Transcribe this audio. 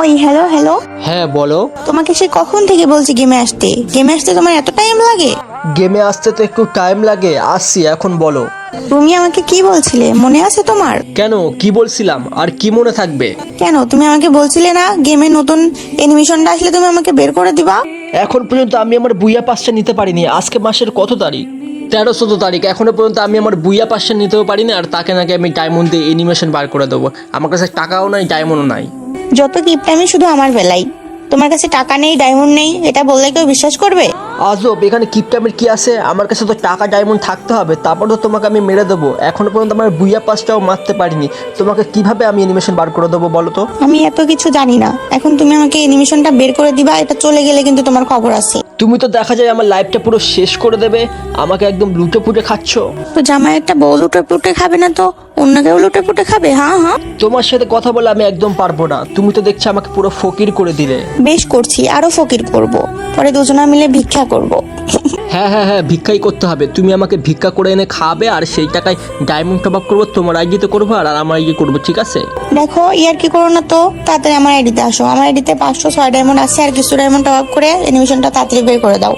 ওই hello hello হ্যাঁ বলো। তোমাকে সে কখন থেকে বলছি গেমে আসতে? গেমে আসতে তোমার এত টাইম লাগে? গেমে আসতে তো একটু টাইম লাগে। আসছি এখন বলো। তুমি আমাকে কি বলছিলে? মনে আছে তোমার? কেন? কি বলছিলাম? আর কি মনে থাকবে? কেন? তুমি আমাকে বলছিলে না গেমে নতুন অ্যানিমেশনটা আসলে তুমি আমাকে বের করে দিবা? এখন পর্যন্ত আমি আমার বুইয়া পাসটা নিতে পারিনি। আজকে মাসের কত তারিখ? তেরো চোদ্দ তারিখ। এখনও পর্যন্ত আমি আমার বুইয়া পাসটা নিতেও পারিনি আর তাকে নাকি আমি ডায়মন্ড দিয়ে অ্যানিমেশন বার করে দেবো। আমার কাছে টাকাও নাই ডায়মন্ডও নাই। যত কিপটামি শুধু আমার বেলাই। তোমার কাছে টাকা নেই ডায়মন্ড নেই এটা বললে কেউ বিশ্বাস করবে? আজব এখানে কিপটামের কি আছে? আমার কাছে তো টাকা ডায়মন্ড থাকতে হবে তারপর তো তোমাকে আমি মেরে দেবো। এখনও পর্যন্ত আমার বুইয়া পাসটাও মারতে পারিনি। তোমাকে কীভাবে আমি অ্যানিমেশন বার করে দেবো বলো তো? আমি এত কিছু জানি না। এখন তুমি আমাকে অ্যানিমেশনটা বের করে দিবা এটা চলে গেলে কিন্তু তোমার খবর আছে। তুমি তো দেখা যায় আমার লাইফটা পুরো শেষ করে দেবে আমাকে একদম লুটে পুটে খাচ্ছ। তো জামাই একটা বউ লুটে পুটে খাবে না তো? অন্য কেউ লুটে পুটে খাবে হ্যাঁ হ্যাঁ। তোমার সাথে কথা বলে আমি একদম পারব না। তুমি তো দেখছি আমাকে পুরো ফকির করে দিলে। বেশ করছি আরও ফকির করব। পরে দুজনা মিলে ভিক্ষা করব। হ্যাঁ হ্যাঁ হ্যাঁ ভিক্ষাই করতে হবে। তুমি আমাকে ভিক্ষা করে এনে খাবে আর সেই টাকায় ডায়মন্ড টপ আপ করব তোমার আইডিতে করব আর আমার আইডি করব ঠিক আছে? দেখো ইয়ার কি করো না তো? তাড়াতাড়ি আমার আইডিতে আসো। আমার আইডিতে পাঁচশো ছয় ডায়মন্ড আছে আর কিছু ডায়মন্ড টপ আপ করে অ্যানিমেশনটা তাড়াতাড়ি বের করে দাও।